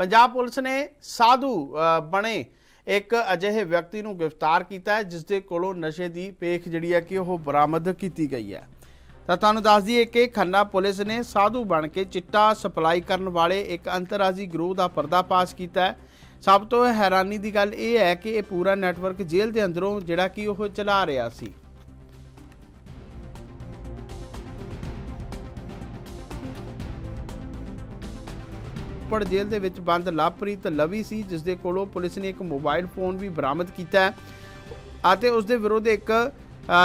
Punjab police ਨੇ ਸਾਧੂ ਬਣੇ ਇੱਕ ਅਜਿਹੇ ਵਿਅਕਤੀ ਨੂੰ ਗ੍ਰਿਫਤਾਰ ਕੀਤਾ ਹੈ ਜਿਸ ਦੇ ਕੋਲੋਂ ਨਸ਼ੇ ਦੀ ਪੇਖ ਜਿਹੜੀ ਹੈ ਕਿ ਉਹ ਬਰਾਮਦ ਕੀਤੀ ਗਈ ਹੈ। ਤਾਂ ਤੁਹਾਨੂੰ ਦੱਸ ਦਈਏ ਕਿ ਖੰਨਾ ਪੁਲਿਸ ਨੇ ਸਾਧੂ ਬਣ ਕੇ ਚਿੱਟਾ ਸਪਲਾਈ ਕਰਨ ਵਾਲੇ ਇੱਕ ਅੰਤਰਰਾਜੀ ਗਰੋਹ ਦਾ ਪਰਦਾਫਾਸ਼ ਕੀਤਾ ਹੈ। ਸਭ ਤੋਂ ਹੈਰਾਨੀ ਦੀ ਗੱਲ ਇਹ ਹੈ ਕਿ ਇਹ ਪੂਰਾ ਨੈਟਵਰਕ ਜੇਲ੍ਹ ਦੇ ਅੰਦਰੋਂ ਜਿਹੜਾ ਕਿ ਉਹ ਚਲਾ ਰਿਹਾ ਸੀ। ਰੋਪੜ ਜੇਲ੍ਹ ਦੇ ਵਿੱਚ ਬੰਦ ਲਵਪ੍ਰੀਤ ਲਵੀ ਸੀ ਜਿਸ ਦੇ ਕੋਲੋਂ ਪੁਲਿਸ ਨੇ ਇੱਕ ਮੋਬਾਈਲ ਫੋਨ ਵੀ ਬਰਾਮਦ ਕੀਤਾ ਹੈ ਅਤੇ ਉਸ ਦੇ ਵਿਰੁੱਧ ਇੱਕ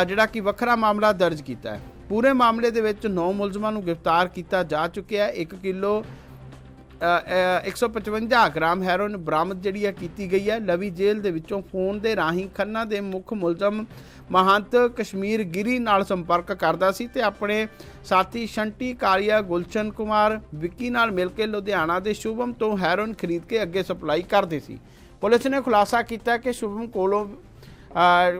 ਜਿਹੜਾ ਕਿ ਵੱਖਰਾ ਮਾਮਲਾ ਦਰਜ ਕੀਤਾ ਹੈ। ਪੂਰੇ ਮਾਮਲੇ ਦੇ ਵਿੱਚ 9 ਮੁਲਜ਼ਮਾਂ ਨੂੰ ਗ੍ਰਿਫਤਾਰ ਕੀਤਾ ਜਾ ਚੁੱਕਿਆ ਹੈ। 1 ਕਿਲੋ 155 ਗ੍ਰਾਮ ਹੈਰੋਇਨ ਬਰਾਮਦ ਜਿਹੜੀ ਹੈ ਕੀਤੀ ਗਈ ਹੈ। ਲਵੀ ਜੇਲ੍ਹ ਦੇ ਵਿੱਚੋਂ ਫੋਨ ਦੇ ਰਾਹੀਂ ਖੰਨਾ ਦੇ ਮੁੱਖ ਮੁਲਜ਼ਮ ਮਹੰਤ ਕਸ਼ਮੀਰ ਗਿਰੀ ਨਾਲ ਸੰਪਰਕ ਕਰਦਾ ਸੀ ਤੇ ਆਪਣੇ ਸਾਥੀ ਸ਼ੰਟੀ ਕਾਰੀਆ ਗੁਲਸ਼ਨ ਕੁਮਾਰ ਵਿੱਕੀ ਨਾਲ ਮਿਲ ਕੇ ਲੁਧਿਆਣਾ ਦੇ ਸ਼ੁਭਮ ਤੋਂ ਹੈਰੋਇਨ ਖਰੀਦ ਕੇ ਅੱਗੇ ਸਪਲਾਈ ਕਰਦੇ ਸੀ। ਪੁਲਿਸ ਨੇ ਖੁਲਾਸਾ ਕੀਤਾ ਕਿ ਸ਼ੁਭਮ ਕੋਲੋਂ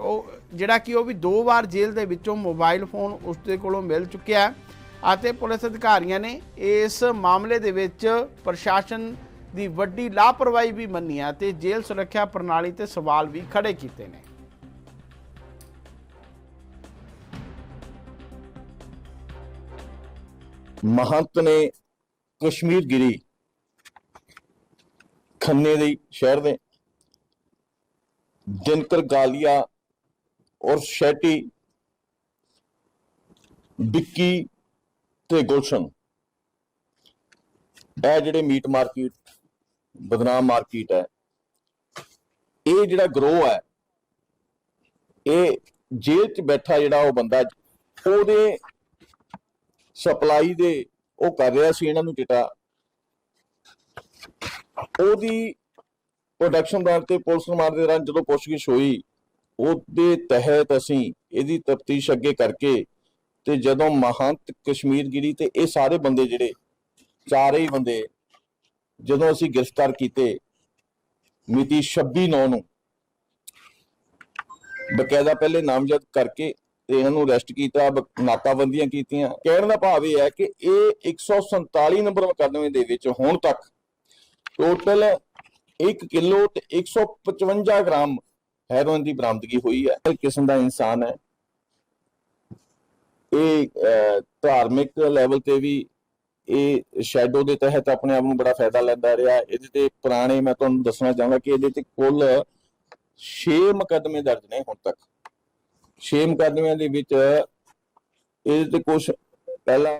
ਉਹ ਜਿਹੜਾ ਕਿ ਉਹ ਵੀ ਦੋ ਵਾਰ ਜੇਲ੍ਹ ਦੇ ਵਿੱਚੋਂ ਮੋਬਾਈਲ ਫੋਨ ਉਸ ਦੇ ਕੋਲੋਂ ਮਿਲ ਚੁੱਕਿਆ ਹੈ। ਅਤੇ ਪੁਲਿਸ ਅਧਿਕਾਰੀਆਂ ਨੇ ਇਸ ਮਾਮਲੇ ਦੇ ਵਿੱਚ ਪ੍ਰਸ਼ਾਸਨ ਦੀ ਵੱਡੀ ਲਾਪਰਵਾਹੀ ਵੀ ਮੰਨੀ ਹੈ ਤੇ ਜੇਲ੍ਹ ਸੁਰੱਖਿਆ ਪ੍ਰਣਾਲੀ ਤੇ ਸਵਾਲ ਵੀ ਖੜੇ ਕੀਤੇ ਨੇ। ਮਹੰਤ ਨੇ ਕਸ਼ਮੀਰ ਗਿਰੀ ਖੰਨੇ ਦੇ ਸ਼ਹਿਰ ਦੇ ਦਿਨਕਰ ਗਾਲੀਆ ਔਰ ਸ਼ੈਟੀ ਵਿੱਕੀ ਤੇ ਗੁਲਸ਼ਨ। ਇਹ ਜਿਹੜੇ ਮੀਟ ਮਾਰਕੀਟ, ਬਦਨਾਮ ਮਾਰਕੀਟ ਹੈ, ਇਹ ਜਿਹੜਾ ਗਰੋਹ ਹੈ, ਇਹ ਜੇਲ੍ਹ 'ਚ ਬੈਠਾ ਜਿਹੜਾ ਉਹ ਬੰਦਾ, ਉਹਦੇ ਸਪਲਾਈ ਦੇ ਉਹ ਕਰ ਰਿਹਾ ਸੀ ਇਹਨਾਂ ਨੂੰ ਚਿੱਟਾ। ਉਹਦੀ ਪ੍ਰੋਡਕਸ਼ਨ ਦਾ ਤੇ ਪੁਲਿਸ ਰਿਮਾਂਡ ਦੇ ਦੌਰਾਨ ਜਦੋਂ ਪੁੱਛਗਿੱਛ ਹੋਈ, ਉਹਦੇ ਤਹਿਤ ਅਸੀਂ ਇਹਦੀ ਤਫਤੀਸ਼ ਅੱਗੇ ਕਰਕੇ ਤੇ ਜਦੋਂ ਮਹੰਤ ਕਸ਼ਮੀਰ ਗਿਰੀ ਤੇ ਇਹ ਸਾਰੇ ਬੰਦੇ ਜਿਹੜੇ ਚਾਰੇ ਹੀ ਬੰਦੇ, ਜਦੋਂ ਅਸੀਂ ਗ੍ਰਿਫਤਾਰ ਕੀਤੇ ਮਿਤੀ 26 ਨੌ ਨੂੰ, ਬਕਾਇਦਾ ਪਹਿਲੇ ਨਾਮਜ਼ਦ ਕਰਕੇ ਤੇ ਇਹਨਾਂ ਨੂੰ ਅਰੈਸਟ ਕੀਤਾ ਨਾਕਾਬੰਦੀਆਂ ਕੀਤੀਆਂ। ਕਹਿਣ ਦਾ ਭਾਵ ਇਹ ਹੈ ਕਿ ਇਹ 147 ਨੰਬਰ ਮੁਕੱਦਮੇ ਦੇ ਵਿੱਚ ਹੁਣ ਤੱਕ ਟੋਟਲ 1 ਕਿਲੋ ਤੇ 155 ਗ੍ਰਾਮ ਹੈਰੋਇਨ ਦੀ ਬਰਾਮਦਗੀ ਹੋਈ ਹੈ। ਕਿਸਮ ਦਾ ਇਨਸਾਨ ਹੈ। ਇਹ ਧਾਰਮਿਕ ਲੈਵਲ ਤੇ ਵੀ ਇਹ ਸ਼ੈਡੋ ਦੇ ਤਹਿਤ ਆਪਣੇ ਆਪ ਨੂੰ ਬੜਾ ਫਾਇਦਾ ਲੈਂਦਾ ਰਿਹਾ। ਇਹਦੇ ਤੇ ਪੁਰਾਣੇ ਮੈਂ ਤੁਹਾਨੂੰ ਦੱਸਣਾ ਚਾਹਾਂਗਾ ਕਿ ਇਹਦੇ ਤੇ ਕੁੱਲ 6 ਮੁਕੱਦਮੇ ਦਰਜ ਨੇ ਹੁਣ ਤੱਕ। ਛੇ ਮੁਕੱਦਮਿਆਂ ਦੇ ਵਿੱਚ ਇਹਦੇ ਤੇ ਕੁਝ ਪਹਿਲਾਂ